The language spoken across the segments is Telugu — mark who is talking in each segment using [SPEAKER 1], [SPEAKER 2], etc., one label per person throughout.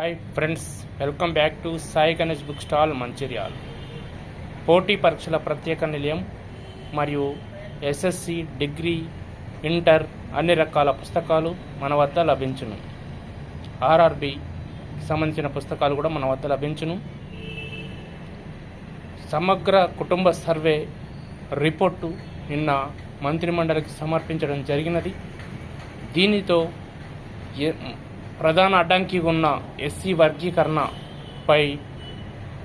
[SPEAKER 1] Hi friends welcome back to Sai Ganesh book stall Mancherial పోటీ పరీక్షల ప్రత్యేక నిలయం మరియు ఎస్ఎస్సి డిగ్రీ ఇంటర్ అన్ని రకాల పుస్తకాలు మన వద్ద లభించును. ఆర్ఆర్బి సంబంధించిన పుస్తకాలు కూడా మన వద్ద లభించును. సమగ్ర కుటుంబ సర్వే రిపోర్టు నిన్న మంత్రిమండలికి సమర్పించడం జరిగినది. దీనితో ఏ- ప్రధాన అడ్డంకి ఉన్న ఎస్సీ వర్గీకరణపై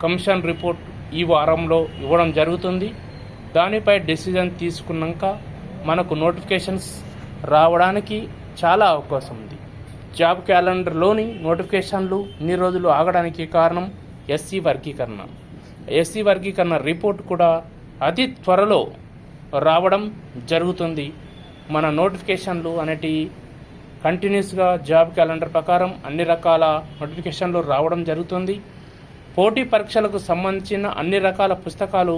[SPEAKER 1] కమిషన్ రిపోర్ట్ ఈ వారంలో ఇవ్వడం జరుగుతుంది. దానిపై డెసిజన్ తీసుకున్నాక మనకు నోటిఫికేషన్స్ రావడానికి చాలా అవకాశం ఉంది. జాబ్ క్యాలెండర్లోని నోటిఫికేషన్లు ఇన్ని రోజులు ఆగడానికి కారణం ఎస్సీ వర్గీకరణ. ఎస్సీ వర్గీకరణ రిపోర్ట్ కూడా అతి త్వరలో రావడం జరుగుతుంది. మన నోటిఫికేషన్లు అనేటివి కంటిన్యూస్గా జాబ్ క్యాలెండర్ ప్రకారం అన్ని రకాల నోటిఫికేషన్లు రావడం జరుగుతుంది. పోటీ పరీక్షలకు సంబంధించిన అన్ని రకాల పుస్తకాలు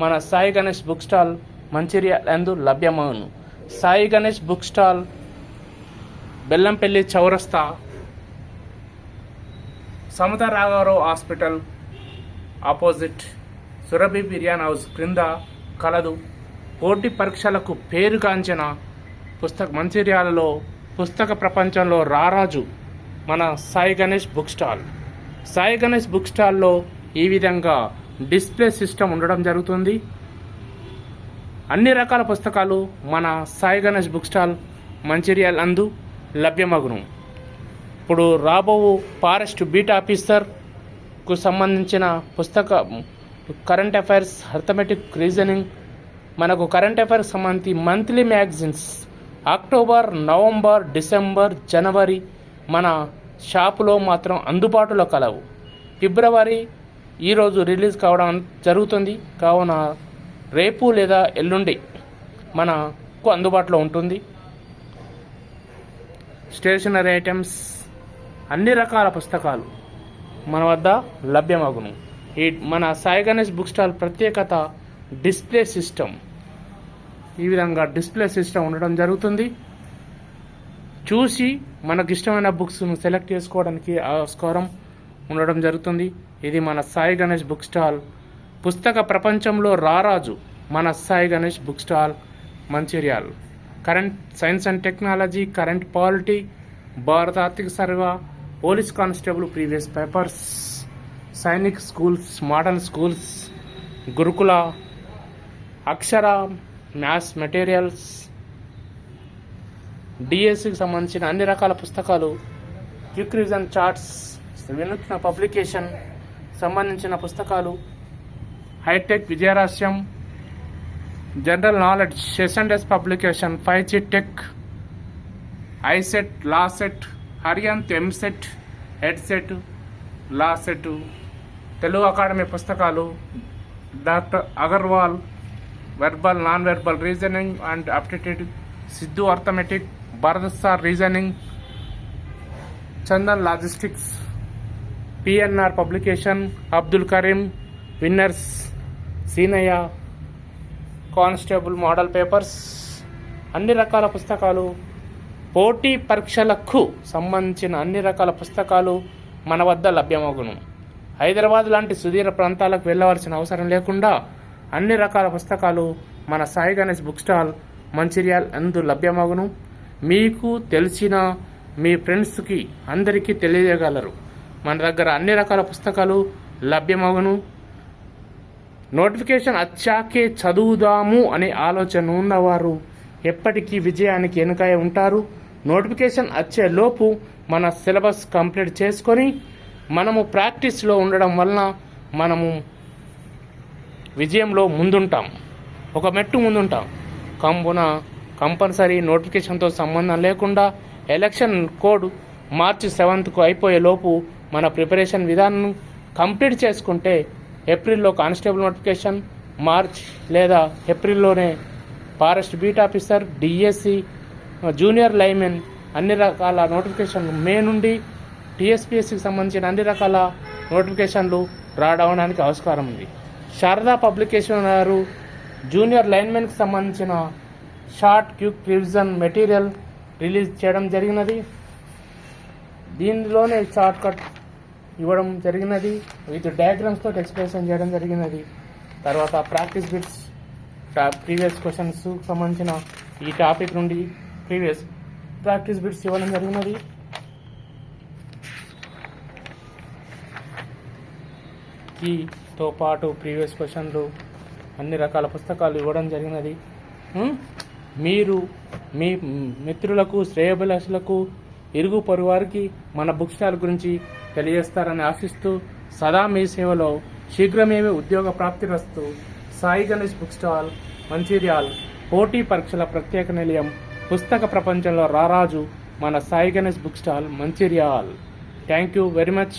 [SPEAKER 1] మన సాయి గణేష్ బుక్ స్టాల్ మంచిర్యాల ఎందు లభ్యమవును సాయి గణేష్ బుక్ స్టాల్ బెల్లంపల్లి చౌరస్తా సమత రాఘవరావు hospital opposite Surabhi biryani house క్రింద కలదు. పోటీ పరీక్షలకు పేరుగాంచిన పుస్తక మంచిర్యాలలో పుస్తక ప్రపంచంలో రారాజు మన Sai Ganesh book stall. Sai Ganesh book స్టాల్లో ఈ విధంగా డిస్ప్లే సిస్టమ్ ఉండడం జరుగుతుంది. అన్ని రకాల పుస్తకాలు మన సాయి గణేష్ బుక్ స్టాల్ మంచిర్యాల్ అందు లభ్యమగును. ఇప్పుడు రాబో ఫారెస్ట్ బీట్ ఆఫీసర్కు సంబంధించిన పుస్తక కరెంట్ అఫైర్స్ అర్థమెటిక్ రీజనింగ్ మనకు కరెంట్ అఫైర్స్ సంబంధించి monthly magazines October November December జనవరి మన షాపులో మాత్రం అందుబాటులో కలవు. ఫిబ్రవరి ఈరోజు రిలీజ్ కావడం జరుగుతుంది. కావున రేపు లేదా ఎల్లుండి మనకు అందుబాటులో ఉంటుంది. స్టేషనరీ ఐటమ్స్ అన్ని రకాల పుస్తకాలు మన వద్ద లభ్యమగును. ఈ మన సాయి గణేష్ బుక్ స్టాల్ ప్రత్యేకత డిస్ప్లే సిస్టమ్. ఈ విధంగా డిస్ప్లే సిస్టమ్ ఉండడం జరుగుతుంది. చూసి మనకు ఇష్టమైన బుక్స్ను సెలెక్ట్ చేసుకోవడానికి ఆస్కారం ఉండడం జరుగుతుంది. ఇది మన సాయి గణేష్ బుక్ స్టాల్. పుస్తక ప్రపంచంలో రారాజు మన Sai Ganesh book stall Mancherial. Current science and technology current polity భారత ఆర్థిక survey police constable previous papers Sainik schools model schools గురుకుల అక్షర మ్యాథ్స్ మెటీరియల్స్ డిఎస్సికి సంబంధించిన అన్ని రకాల పుస్తకాలు quick revision charts Vinootna publication సంబంధించిన పుస్తకాలు హైటెక్ విజయరహస్యం general knowledge session డెస్ publication five G tech ICET LAWCET Arihant EAMCET EdCET LAWCET Telugu academy పుస్తకాలు doctor Agarwal verbal non verbal reasoning and aptitude Siddhu arithmetic Bharat sir reasoning Chandan logistics PNR publication Abdul Kareem winners Seenaiah constable model papers అన్ని రకాల పుస్తకాలు పోటీ పరీక్షలకు సంబంధించిన అన్ని రకాల పుస్తకాలు మన వద్ద లభ్యమగును. హైదరాబాద్ లాంటి సుదీర ప్రాంతాలకు వెళ్ళవలసిన అవసరం లేకుండా అన్ని రకాల పుస్తకాలు మన సాయి గణేష్ బుక్ స్టాల్ మంచిర్యాల్ అందు లభ్యమగును. మీకు తెలిసిన మీ ఫ్రెండ్స్కి అందరికీ తెలియజేయగలరు. మన దగ్గర అన్ని రకాల పుస్తకాలు లభ్యమగును. నోటిఫికేషన్ వచ్చాకే చదువుదాము అనే ఆలోచన ఉన్నవారు ఎప్పటికీ విజయానికి వెనుకాయ ఉంటారు. నోటిఫికేషన్ వచ్చే లోపు మన సిలబస్ కంప్లీట్ చేసుకొని మనము ప్రాక్టీస్లో ఉండడం వలన మనము విజయంలో ముందుంటాం. ఒక మెట్టు ముందుంటాం. కంబున కంపల్సరీ నోటిఫికేషన్తో సంబంధం లేకుండా ఎలక్షన్ కోడ్ మార్చి సెవెంత్కు అయిపోయే లోపు మన ప్రిపరేషన్ విధానం కంప్లీట్ చేసుకుంటే ఏప్రిల్లో కానిస్టేబుల్ నోటిఫికేషన్ మార్చ్ లేదా ఏప్రిల్లోనే forest beat officer DSC junior lineman అన్ని రకాల నోటిఫికేషన్ మే నుండి టీఎస్పీఎస్సికి సంబంధించిన అన్ని రకాల నోటిఫికేషన్లు రావడానికి ఆస్కారం ఉంది. శారదా పబ్లికేషన్ వారు జూనియర్ లైన్మెన్కి సంబంధించిన short quick revision material release చేయడం జరిగినది. దీనిలోనే షార్ట్ కట్ ఇవ్వడం జరిగినది. విత్ డయాగ్రామ్స్తో ఎక్స్ప్రెషన్ చేయడం జరిగినది. తర్వాత ప్రాక్టీస్ బిట్స్ ప్రీవియస్ క్వశ్చన్స్ సంబంధించిన ఈ టాపిక్ నుండి ప్రీవియస్ ప్రాక్టీస్ బిట్స్ ఇవ్వడం జరిగినది. తో పాటు ప్రీవియస్ క్వశ్చన్లు అన్ని రకాల పుస్తకాలు ఇవ్వడం జరిగినది. మీరు మీ మిత్రులకు శ్రేయభిలాషులకు ఇరుగు పరువారికి మన బుక్ స్టాల్ గురించి తెలియజేస్తారని ఆశిస్తూ సదా మీ సేవలో శీఘ్రమేమి ఉద్యోగ ప్రాప్తి రస్తూ సాయి గణేష్ బుక్ స్టాల్ మంచిర్యాల్ పోటీ పరీక్షల ప్రత్యేక నిలయం పుస్తక ప్రపంచంలో రారాజు మన Sai Ganesh book stall Mancherial. Thank you very much.